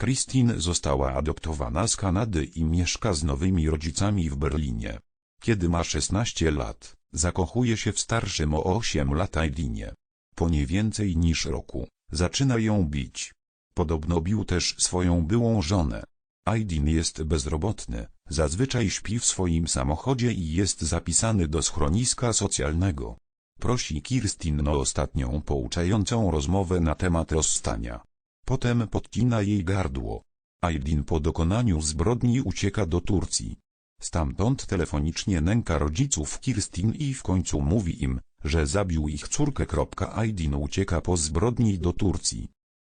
Christine została adoptowana z Kanady i mieszka z nowymi rodzicami w Berlinie. Kiedy ma 16 lat, zakochuje się w starszym o 8 lat Aidinie. Po nie więcej niż roku, zaczyna ją bić. Podobno bił też swoją byłą żonę. Aidin jest bezrobotny, zazwyczaj śpi w swoim samochodzie i jest zapisany do schroniska socjalnego. Prosi Kirstin o ostatnią pouczającą rozmowę na temat rozstania. Potem podcina jej gardło. Aidin po dokonaniu zbrodni ucieka do Turcji. Stamtąd telefonicznie nęka rodziców Kirstin i w końcu mówi im, że zabił ich córkę. Aidin ucieka po zbrodni do Turcji.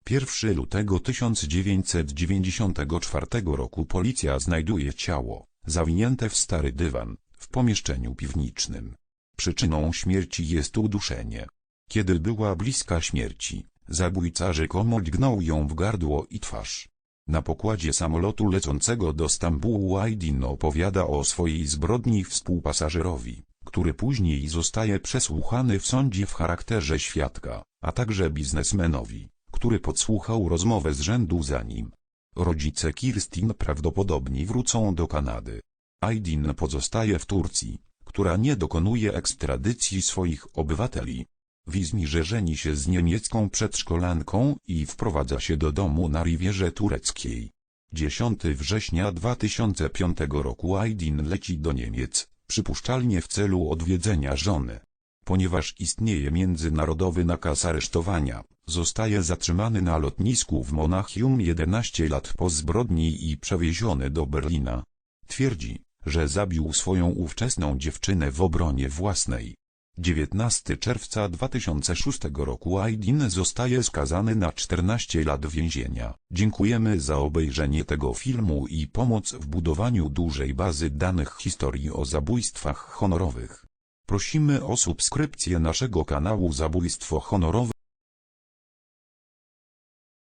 1 lutego 1994 roku policja znajduje ciało, zawinięte w stary dywan, w pomieszczeniu piwniczym. Przyczyną śmierci jest uduszenie. Kiedy była bliska śmierci, zabójca rzekomo dźgnął ją w gardło i twarz. Na pokładzie samolotu lecącego do Stambułu Aydin opowiada o swojej zbrodni współpasażerowi, który później zostaje przesłuchany w sądzie w charakterze świadka, a także biznesmenowi, który podsłuchał rozmowę z rzędu za nim. Rodzice Kirstin prawdopodobnie wrócą do Kanady. Aydin pozostaje w Turcji, która nie dokonuje ekstradycji swoich obywateli. W Izmirze żeni się z niemiecką przedszkolanką i wprowadza się do domu na Rivierze Tureckiej. 10 września 2005 roku Aydin leci do Niemiec, przypuszczalnie w celu odwiedzenia żony. Ponieważ istnieje międzynarodowy nakaz aresztowania, zostaje zatrzymany na lotnisku w Monachium 11 lat po zbrodni i przewieziony do Berlina. Twierdzi, że zabił swoją ówczesną dziewczynę w obronie własnej. 19 czerwca 2006 roku Aydin zostaje skazany na 14 lat więzienia. Dziękujemy za obejrzenie tego filmu i pomoc w budowaniu dużej bazy danych historii o zabójstwach honorowych. Prosimy o subskrypcję naszego kanału Zabójstwo Honorowe.